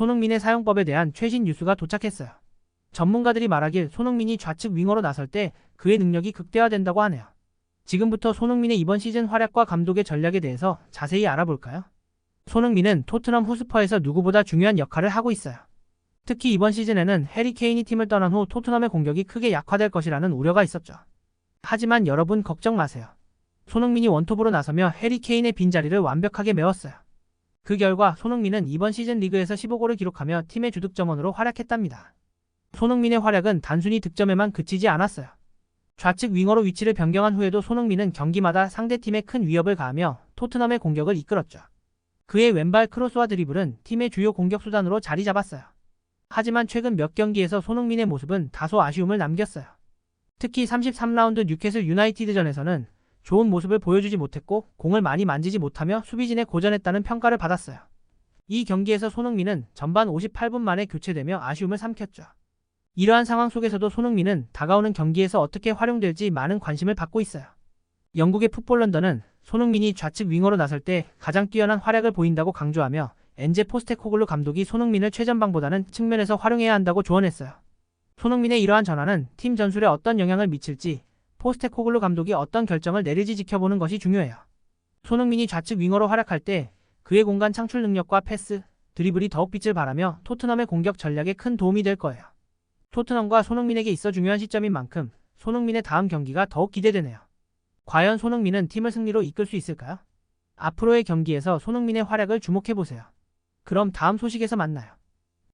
손흥민의 사용법에 대한 최신 뉴스가 도착했어요. 전문가들이 말하길 손흥민이 좌측 윙어로 나설 때 그의 능력이 극대화된다고 하네요. 지금부터 손흥민의 이번 시즌 활약과 감독의 전략에 대해서 자세히 알아볼까요? 손흥민은 토트넘 후스퍼에서 누구보다 중요한 역할을 하고 있어요. 특히 이번 시즌에는 해리 케인이 팀을 떠난 후 토트넘의 공격이 크게 약화될 것이라는 우려가 있었죠. 하지만 여러분 걱정 마세요. 손흥민이 원톱으로 나서며 해리 케인의 빈자리를 완벽하게 메웠어요. 그 결과 손흥민은 이번 시즌 리그에서 15골을 기록하며 팀의 주득점원으로 활약했답니다. 손흥민의 활약은 단순히 득점에만 그치지 않았어요. 좌측 윙어로 위치를 변경한 후에도 손흥민은 경기마다 상대팀에 큰 위협을 가하며 토트넘의 공격을 이끌었죠. 그의 왼발 크로스와 드리블은 팀의 주요 공격 수단으로 자리 잡았어요. 하지만 최근 몇 경기에서 손흥민의 모습은 다소 아쉬움을 남겼어요. 특히 33라운드 뉴캐슬 유나이티드전에서는 좋은 모습을 보여주지 못했고 공을 많이 만지지 못하며 수비진에 고전했다는 평가를 받았어요. 이 경기에서 손흥민은 전반 58분 만에 교체되며 아쉬움을 삼켰죠. 이러한 상황 속에서도 손흥민은 다가오는 경기에서 어떻게 활용될지 많은 관심을 받고 있어요. 영국의 풋볼런더는 손흥민이 좌측 윙어로 나설 때 가장 뛰어난 활약을 보인다고 강조하며 엔제 포스테코글루 감독이 손흥민을 최전방보다는 측면에서 활용해야 한다고 조언했어요. 손흥민의 이러한 전환은 팀 전술에 어떤 영향을 미칠지 포스테코글루 감독이 어떤 결정을 내릴지 지켜보는 것이 중요해요. 손흥민이 좌측 윙어로 활약할 때 그의 공간 창출 능력과 패스, 드리블이 더욱 빛을 발하며 토트넘의 공격 전략에 큰 도움이 될 거예요. 토트넘과 손흥민에게 있어 중요한 시점인 만큼 손흥민의 다음 경기가 더욱 기대되네요. 과연 손흥민은 팀을 승리로 이끌 수 있을까요? 앞으로의 경기에서 손흥민의 활약을 주목해보세요. 그럼 다음 소식에서 만나요.